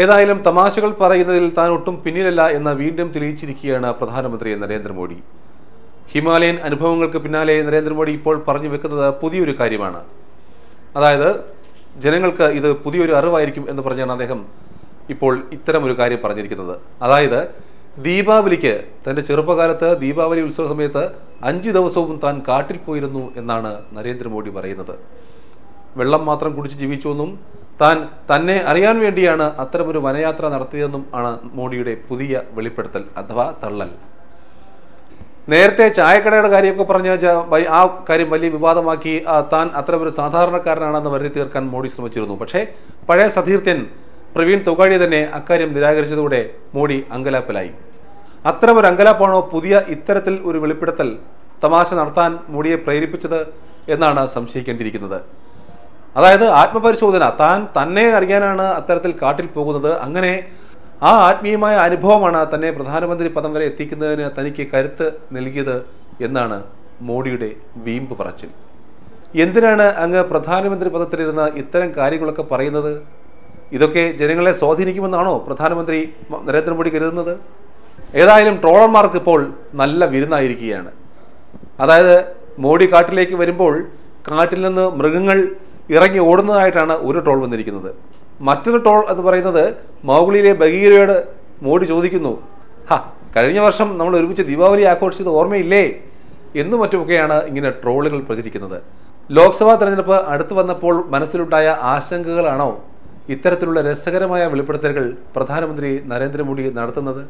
ഏതായാലും തമാശകൾ പറയുന്നതിൽ താൻ ഒട്ടും പിന്നിലല്ല എന്ന് വീണ്ടും തെളിയിച്ചിരിക്കുകയാണ് പ്രധാനമന്ത്രി നരേന്ദ്രമോദി. ഹിമാലയൻ അനുഭവങ്ങൾക്ക് പിന്നാലെ നരേന്ദ്രമോദി ഇപ്പോൾ പറഞ്ഞു വെക്കുന്നത് പുതിയൊരു കാര്യമാണ്. അതായത് ജനങ്ങൾക്ക് ഇത് പുതിയൊരു അറിവായിരിക്കും എന്ന് പറഞ്ഞാണ് അദ്ദേഹം ഇപ്പോൾ ഇത്തരം ഒരു കാര്യം പറഞ്ഞിരിക്കുന്നത്. അതായത് ദീപാവലിക്ക് തന്റെ ചെറുപ്പകാലത്ത് ദീപാവലി ഉത്സവ സമയത്ത് അഞ്ച് ദിവസവും താൻ കാട്ടിൽ പോയിരുന്നു എന്നാണ് നരേന്ദ്രമോദി പറയുന്നത്. വെള്ളം മാത്രം കുടിച്ച് ജീവിച്ചുവെന്നും താൻ തന്നെ അറിയാൻ വേണ്ടിയാണ് അത്തരമൊരു വനയാത്ര നടത്തിയതെന്നും ആണ് മോഡിയുടെ പുതിയ വെളിപ്പെടുത്തൽ അഥവാ തള്ളൽ. നേരത്തെ ചായക്കടയുടെ കാര്യമൊക്കെ പറഞ്ഞ ആ കാര്യം വലിയ വിവാദമാക്കി താൻ അത്തരമൊരു സാധാരണക്കാരനാണെന്ന് വരുത്തി തീർക്കാൻ മോഡി ശ്രമിച്ചിരുന്നു. പക്ഷേ പഴയ സതീർത്ഥ്യൻ പ്രവീൺ തൊഗാടി തന്നെ അക്കാര്യം നിരാകരിച്ചതോടെ മോഡി അങ്കലാപ്പിലായി. അത്തരമൊരു അങ്കലാപ്പാണോ പുതിയ ഇത്തരത്തിൽ ഒരു വെളിപ്പെടുത്തൽ തമാശ നടത്താൻ മോഡിയെ പ്രേരിപ്പിച്ചത് എന്നാണ് സംശയിക്കേണ്ടിയിരിക്കുന്നത്. അതായത് ആത്മപരിശോധന. താൻ തന്നെ അറിയാനാണ് അത്തരത്തിൽ കാട്ടിൽ പോകുന്നത്. അങ്ങനെ ആ ആത്മീയമായ അനുഭവമാണ് തന്നെ പ്രധാനമന്ത്രി പദം വരെ എത്തിക്കുന്നതിന് തനിക്ക് കരുത്ത് നൽകിയത് എന്നാണ് മോഡിയുടെ വീമ്പ് പറച്ചിൽ. എന്തിനാണ് അങ്ങ് പ്രധാനമന്ത്രി പദത്തിലിരുന്ന് ഇത്തരം കാര്യങ്ങളൊക്കെ പറയുന്നത്? ഇതൊക്കെ ജനങ്ങളെ സ്വാധീനിക്കുമെന്നാണോ പ്രധാനമന്ത്രി നരേന്ദ്രമോദി കരുതുന്നത്? ഏതായാലും ട്രോളർമാർക്ക് ഇപ്പോൾ നല്ല വിരുന്നായിരിക്കുകയാണ്. അതായത് മോഡി കാട്ടിലേക്ക് വരുമ്പോൾ കാട്ടിൽ നിന്ന് മൃഗങ്ങൾ ഇറങ്ങി ഓടുന്നതായിട്ടാണ് ഒരു ടോൾ വന്നിരിക്കുന്നത്. മറ്റൊരു ടോൾ എന്ന് പറയുന്നത് മൗഗുളിയിലെ ബഗീരയോട് മോഡി ചോദിക്കുന്നു ഹ കഴിഞ്ഞ വർഷം നമ്മൾ ഒരുമിച്ച് ദീപാവലി ആഘോഷിച്ചത് ഓർമ്മയില്ലേ? എന്നും മറ്റുമൊക്കെയാണ് ഇങ്ങനെ ട്രോളുകൾ പ്രചരിക്കുന്നത്. ലോക്സഭാ തെരഞ്ഞെടുപ്പ് അടുത്തു വന്നപ്പോൾ മനസ്സിലുണ്ടായ ആശങ്കകളാണോ ഇത്തരത്തിലുള്ള രസകരമായ വെളിപ്പെടുത്തലുകൾ പ്രധാനമന്ത്രി നരേന്ദ്രമോദി നടത്തുന്നത്?